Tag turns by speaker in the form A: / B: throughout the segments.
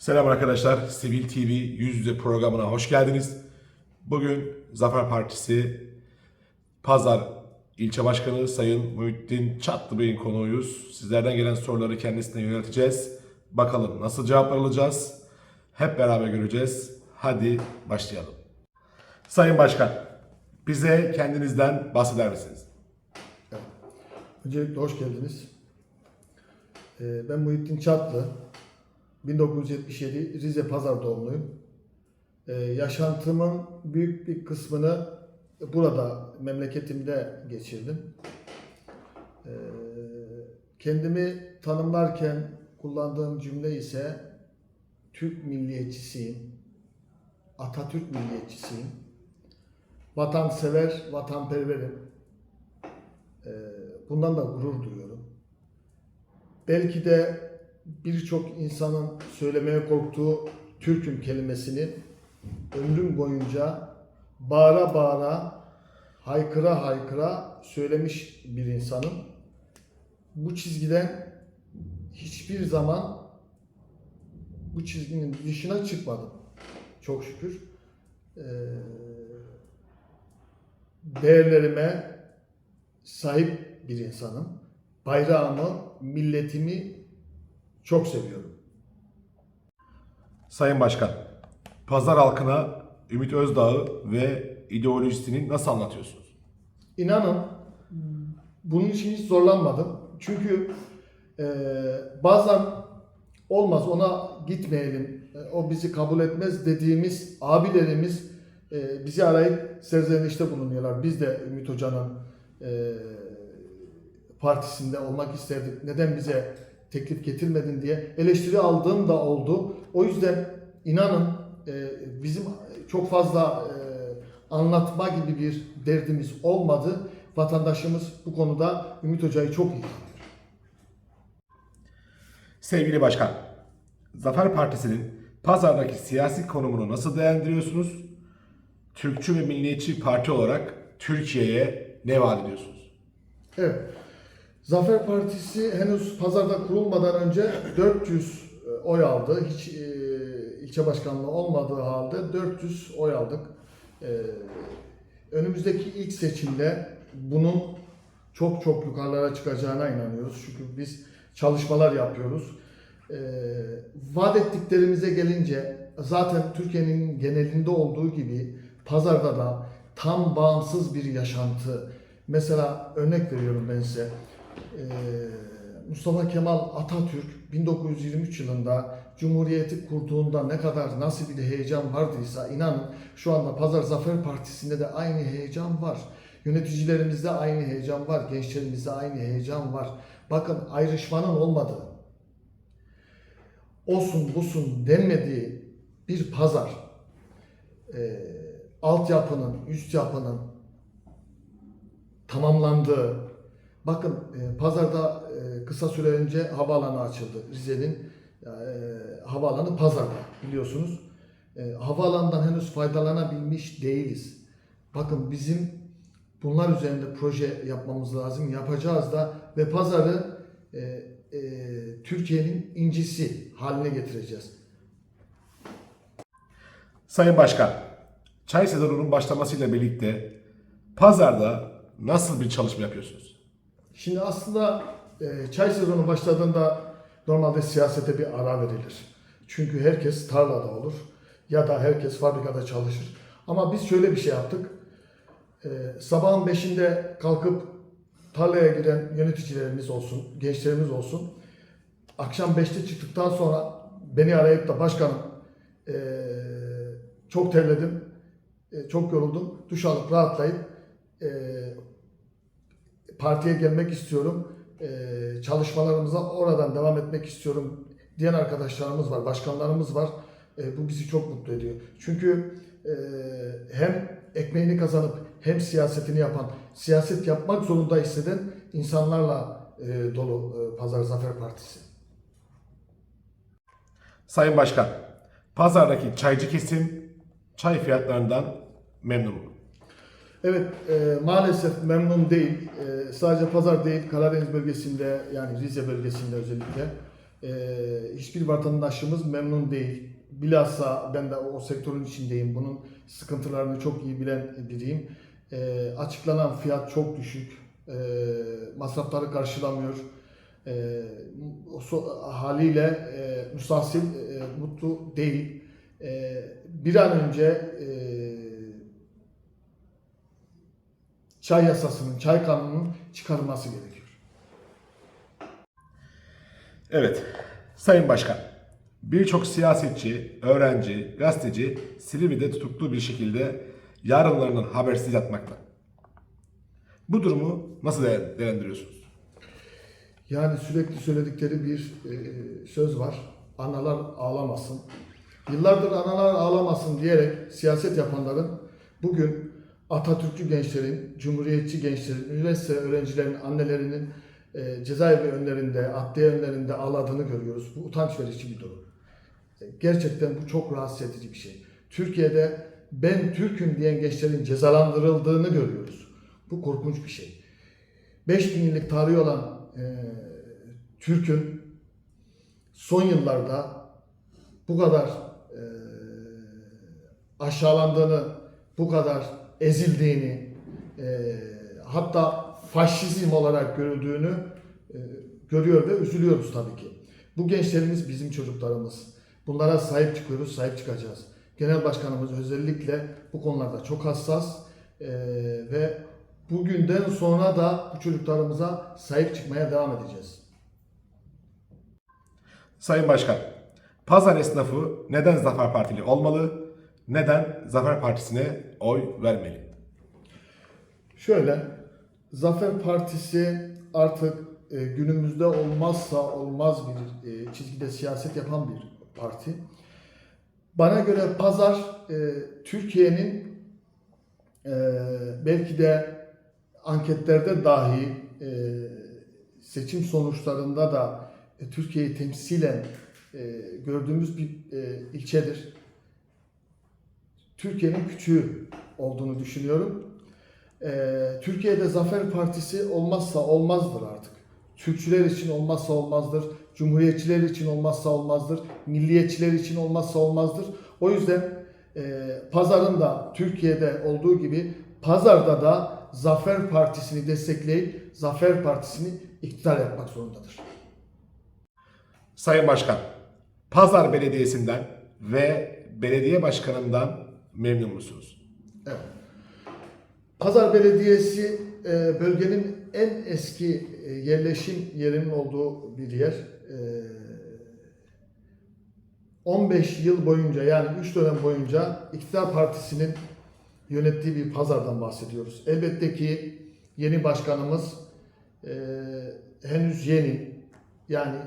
A: Selam arkadaşlar. Sivil TV Yüz Yüze programına hoş geldiniz. Bugün Zafer Partisi Pazar İlçe Başkanı Sayın Muhittin Çatlı Bey'in konuğuyuz. Sizlerden gelen soruları kendisine yönelteceğiz. Bakalım nasıl cevaplar alacağız? Hep beraber göreceğiz. Hadi başlayalım. Sayın Başkan, bize kendinizden bahseder misiniz?
B: Öncelikle hoş geldiniz. Ee, Ben Muhittin Çatlı. 1977 Rize Pazar doğumluyum. Ee, Yaşantımın büyük bir kısmını burada, memleketimde geçirdim. Ee, Kendimi tanımlarken kullandığım cümle ise Türk milliyetçisiyim. Atatürk milliyetçisiyim. Vatansever, vatanperverim. Ee, Bundan da gurur duyuyorum. Belki de birçok insanın söylemeye korktuğu Türk'üm kelimesini ömrüm boyunca bağıra bağıra, haykıra haykıra söylemiş bir insanım. Bu çizgiden hiçbir zaman bu çizginin dışına çıkmadım. Çok şükür. Ee, değerlerime sahip bir insanım. Bayrağımı, milletimi çok seviyorum.
A: Sayın Başkan, Pazar halkına Ümit Özdağ'ı ve ideolojisini nasıl anlatıyorsunuz?
B: İnanın bunun için hiç zorlanmadım. Çünkü e, bazen olmaz ona gitmeyelim, e, o bizi kabul etmez dediğimiz abilerimiz e, bizi arayıp serzenişte bulunuyorlar. Biz de Ümit Hoca'nın e, partisinde olmak isterdik. Neden bize teklif getirmedin diye eleştiri aldığım da oldu. O yüzden inanın e, bizim çok fazla e, anlatma gibi bir derdimiz olmadı. Vatandaşımız bu konuda Ümit Hoca'yı çok iyi tanıyor.
A: Sevgili Başkan, Zafer Partisi'nin pazardaki siyasi konumunu nasıl değerlendiriyorsunuz? Türkçü ve milliyetçi parti olarak Türkiye'ye ne vaat ediyorsunuz?
B: Evet. Zafer Partisi henüz pazarda kurulmadan önce 400 oy aldı. Hiç e, ilçe başkanlığı olmadığı halde 400 oy aldık. E, önümüzdeki ilk seçimde bunun çok çok yukarılara çıkacağına inanıyoruz. Çünkü biz çalışmalar yapıyoruz. E, vaat ettiklerimize gelince zaten Türkiye'nin genelinde olduğu gibi pazarda da tam bağımsız bir yaşantı. Mesela örnek veriyorum ben size. Ee, Mustafa Kemal Atatürk 1923 yılında Cumhuriyeti kurduğunda ne kadar nasıl bir heyecan vardıysa inanın şu anda Pazar Zafer Partisi'nde de aynı heyecan var. Yöneticilerimizde aynı heyecan var, gençlerimizde aynı heyecan var. Bakın ayrışmanın olmadığı, olsun busun denmediği bir pazar, e, altyapının, üst yapının tamamlandığı, bakın e, pazarda e, kısa süre önce havaalanı açıldı. Rize'nin e, havaalanı pazarda biliyorsunuz. E, havaalanından henüz faydalanabilmiş değiliz. Bakın bizim bunlar üzerinde proje yapmamız lazım. Yapacağız da ve pazarı e, e, Türkiye'nin incisi haline getireceğiz.
A: Sayın Başkan, çay sezonunun başlamasıyla birlikte pazarda nasıl bir çalışma yapıyorsunuz?
B: Şimdi aslında e, çay sezonu başladığında normalde siyasete bir ara verilir. Çünkü herkes tarlada olur ya da herkes fabrikada çalışır. Ama biz şöyle bir şey yaptık. E, sabahın beşinde kalkıp tarlaya giren yöneticilerimiz olsun, gençlerimiz olsun. Akşam beşte çıktıktan sonra beni arayıp da başkanım e, çok terledim, e, çok yoruldum. Duş alıp rahatlayıp e, partiye gelmek istiyorum. Ee, çalışmalarımıza oradan devam etmek istiyorum diyen arkadaşlarımız var, başkanlarımız var. Ee, bu bizi çok mutlu ediyor. Çünkü e, hem ekmeğini kazanıp hem siyasetini yapan, siyaset yapmak zorunda hisseden insanlarla e, dolu e, Pazar Zafer Partisi.
A: Sayın Başkan, pazardaki çaycı kesim çay fiyatlarından memnun mu?
B: Evet, e, maalesef memnun değil. E, sadece pazar değil, Karadeniz bölgesinde yani Rize bölgesinde özellikle e, hiçbir vatandaşımız memnun değil. Bilhassa ben de o sektörün içindeyim. Bunun sıkıntılarını çok iyi bilen biriyim. E, açıklanan fiyat çok düşük. E, masrafları karşılamıyor. E, so- haliyle e, müstahsil e, mutlu değil. E, bir an önce e, çay yasasının, çay kanununun çıkarılması gerekiyor.
A: Evet, Sayın Başkan. Birçok siyasetçi, öğrenci, gazeteci Silivri'de tutuklu bir şekilde yarınlarından habersiz yatmakta. Bu durumu nasıl değer- değerlendiriyorsunuz?
B: Yani sürekli söyledikleri bir e, söz var. Analar ağlamasın. Yıllardır analar ağlamasın diyerek siyaset yapanların bugün Atatürkçü gençlerin, Cumhuriyetçi gençlerin, üniversite öğrencilerinin annelerinin e, cezaevi önlerinde, adliye önlerinde ağladığını görüyoruz. Bu utanç verici bir durum. E, Gerçekten bu çok rahatsız edici bir şey. Türkiye'de ben Türk'üm diyen gençlerin cezalandırıldığını görüyoruz. Bu korkunç bir şey. 5000 yıllık tarihi olan e, Türk'ün son yıllarda bu kadar e, aşağılandığını, bu kadar ezildiğini, e, hatta faşizm olarak görüldüğünü e, görüyor ve üzülüyoruz tabii ki. Bu gençlerimiz bizim çocuklarımız. Bunlara sahip çıkıyoruz, sahip çıkacağız. Genel Başkanımız özellikle bu konularda çok hassas e, ve bugünden sonra da bu çocuklarımıza sahip çıkmaya devam edeceğiz.
A: Sayın Başkan, pazar esnafı neden Zafer Partili olmalı? Neden Zafer Partisi'ne oy vermeli?
B: Şöyle, Zafer Partisi artık e, günümüzde olmazsa olmaz bir e, çizgide siyaset yapan bir parti. Bana göre pazar e, Türkiye'nin e, belki de anketlerde dahi e, seçim sonuçlarında da e, Türkiye'yi temsilen e, gördüğümüz bir e, ilçedir. Türkiye'nin küçüğü olduğunu düşünüyorum. Ee, Türkiye'de Zafer Partisi olmazsa olmazdır artık. Türkçüler için olmazsa olmazdır. Cumhuriyetçiler için olmazsa olmazdır. Milliyetçiler için olmazsa olmazdır. O yüzden e, pazarın da Türkiye'de olduğu gibi pazarda da Zafer Partisi'ni destekleyip Zafer Partisi'ni iktidar yapmak zorundadır.
A: Sayın Başkan, Pazar Belediyesi'nden ve belediye başkanından memnun musunuz?
B: Evet. Pazar Belediyesi e, bölgenin en eski e, yerleşim yerinin olduğu bir yer. E, 15 yıl boyunca yani 3 dönem boyunca İktidar Partisi'nin yönettiği bir pazardan bahsediyoruz. Elbette ki yeni başkanımız e, henüz yeni yani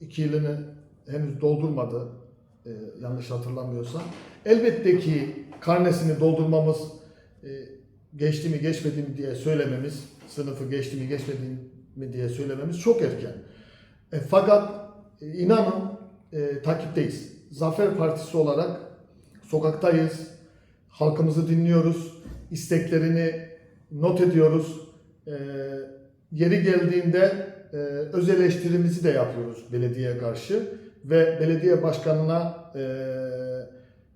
B: 2 yılını henüz doldurmadı e, yanlış hatırlamıyorsam. Elbette ki karnesini doldurmamız e, geçti mi geçmedi mi diye söylememiz, sınıfı geçti mi geçmedi mi diye söylememiz çok erken. E, fakat e, inanın e, takipteyiz. Zafer Partisi olarak sokaktayız, halkımızı dinliyoruz, isteklerini not ediyoruz. E, yeri geldiğinde e, öz eleştirimizi de yapıyoruz belediyeye karşı ve belediye başkanına e,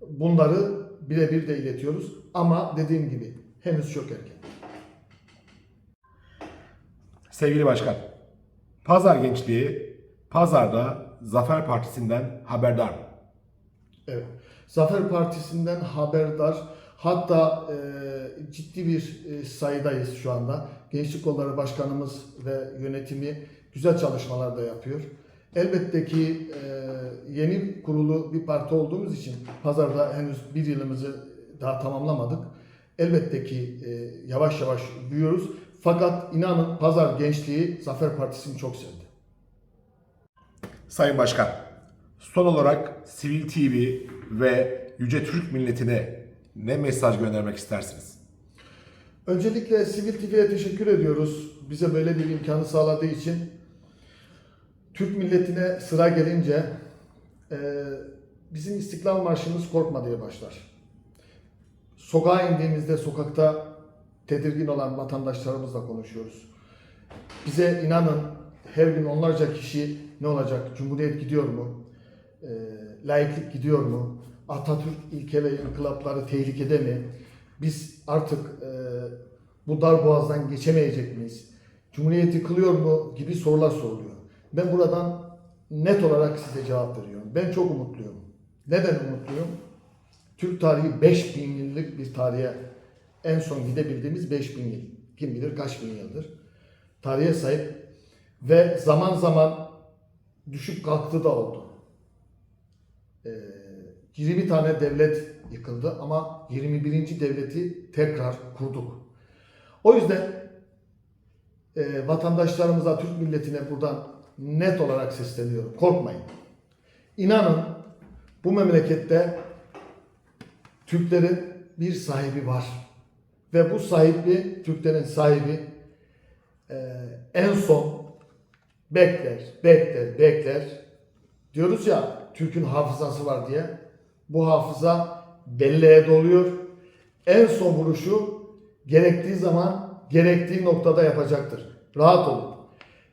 B: bunları birebir de iletiyoruz. Ama dediğim gibi henüz çok erken.
A: Sevgili Başkan, Pazar gençliği Pazar'da Zafer Partisi'nden haberdar mı?
B: Evet. Zafer Partisi'nden haberdar. Hatta e, ciddi bir e, sayıdayız şu anda. Gençlik Kolları Başkanımız ve yönetimi güzel çalışmalar da yapıyor. Elbette ki e, yeni kurulu bir parti olduğumuz için pazarda henüz bir yılımızı daha tamamlamadık. Elbette ki e, yavaş yavaş büyüyoruz. Fakat inanın pazar gençliği Zafer Partisi'ni çok sevdi.
A: Sayın Başkan, son olarak Sivil TV ve Yüce Türk milletine ne mesaj göndermek istersiniz?
B: Öncelikle Sivil TV'ye teşekkür ediyoruz. Bize böyle bir imkanı sağladığı için. Türk milletine sıra gelince e, bizim İstiklal Marşımız korkma diye başlar. Sokağa indiğimizde sokakta tedirgin olan vatandaşlarımızla konuşuyoruz. Bize inanın her gün onlarca kişi ne olacak? Cumhuriyet gidiyor mu? E, laiklik gidiyor mu? Atatürk ilke ve inkılapları tehlikede mi? Biz artık e, bu dar boğazdan geçemeyecek miyiz? Cumhuriyeti kılıyor mu? gibi sorular soruluyor. Ben buradan net olarak size cevap veriyorum. Ben çok umutluyum. Neden umutluyum? Türk tarihi 5000 yıllık bir tarihe en son gidebildiğimiz 5000 yıl. Kim bilir kaç bin yıldır. Tarihe sahip ve zaman zaman düşüp kalktı da oldu. Ee, 20 tane devlet yıkıldı ama 21. devleti tekrar kurduk. O yüzden e, vatandaşlarımıza, Türk milletine buradan net olarak sesleniyorum. Korkmayın. İnanın bu memlekette Türklerin bir sahibi var. Ve bu sahibi, Türklerin sahibi e, en son bekler, bekler, bekler. Diyoruz ya Türk'ün hafızası var diye. Bu hafıza belleğe doluyor. En son vuruşu gerektiği zaman, gerektiği noktada yapacaktır. Rahat olun.